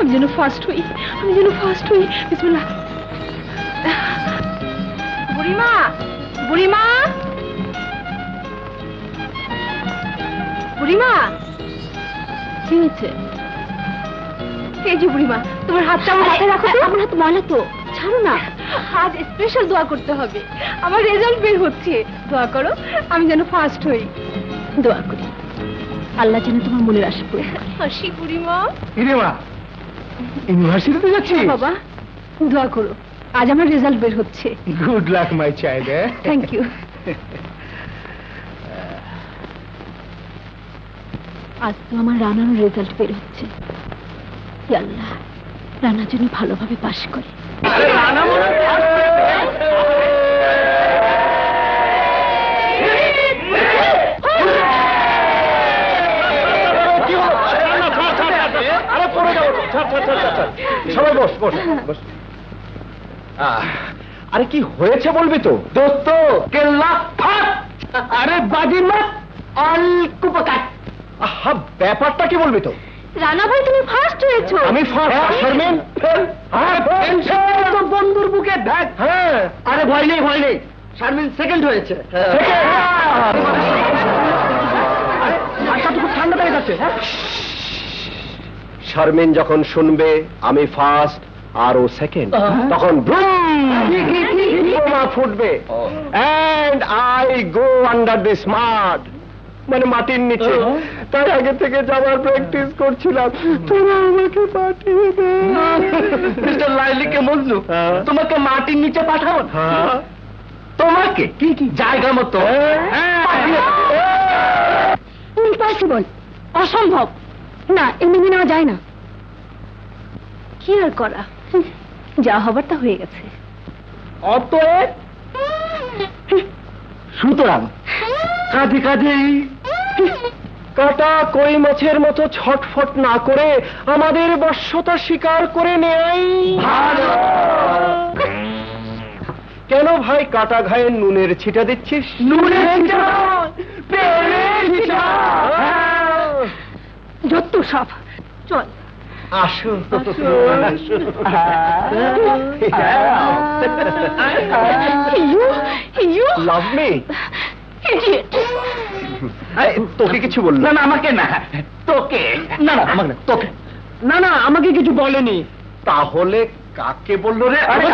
আমি যেন ফার্স্ট হই আমি যেন ফার্স্ট হই। বিসমিল্লাহ। বুড়িমা বুড়িমা। বুড়িমা কি হয়েছে? এই যে বুড়িমা তোমার হাতটা আমার হাতে রাখো তো। আমার হাত ময়লা তো। ছাড়ো না। আজ স্পেশাল দোয়া করতে হবে। আমার রেজাল্ট বের হচ্ছে। দোয়া করো আমি যেন ফার্স্ট হই। দোয়া করি। আল্লাহ যেন তোমার মনের আশা পূরণ করে। হাসি বুড়িমা। ইউনিভার্সিটিতে যাচ্ছি বাবা। দোয়া করো। আজ আমার রেজাল্ট বের হচ্ছে। Good luck my child thank you আজ তো আমার রানার রেজাল্ট বের হচ্ছে। হে আল্লাহ রানা যেন ভালোভাবে পাশ করে। সবাই বস বস বস। আরে কি হয়েছে বলবি তো? দোস্ত কেল্লা ফাট আরে বাজি মাত অল কুপকাট আহা ব্যাপারটা কি বলবি তো? রানা ভাই তুমি ফার্স্ট হয়েছো। আমি ফার্স্ট শারমিন ফেল। তো বন্ধুর বুকে দেখ। হ্যাঁ। আরে ভয় নেই ভয় নেই। শারমিন সেকেন্ড হয়েছে। মাথাটুকু ঠান্ডা হয়ে গেছে হ্যাঁ। শারমিন যখন শুনবে আমি ফার্স্ট আর ও সেকেন্ড তখন বোমা ফুটবে। And I go under the smart মানে মাটির নিচে। তাই আগে থেকে যাওয়ার প্র্যাকটিস করছিলাম। তোরা আমাকে পাঠিয়ে দে। মিস্টার লাইলিকে মজনু তোমাকে মাটির নিচে পাঠাবো? তোমাকে কি কি? জায়গা মতো ইম্পসিবল অসম্ভব। না এ মেনে নেওয়া যায় না। কি আর করা? যা হবার তা হয়ে গেছে। অতএব সুতরাং কাজে কাজেই কাটা কই মাছের মতো ছটফট না করে আমাদের বশ্যতা স্বীকার করে নেই কেন ভাই কাটা ঘায়ে নুনের ছিটা দিচ্ছিস? নুনের ছিটা? যত সব চল তোকে কিছু বলল না না আমাকে না তোকে না না আমাকে না, তোকে না না আমাকে কিছু বলেনি তাহলে কাকে বলল রে আরে,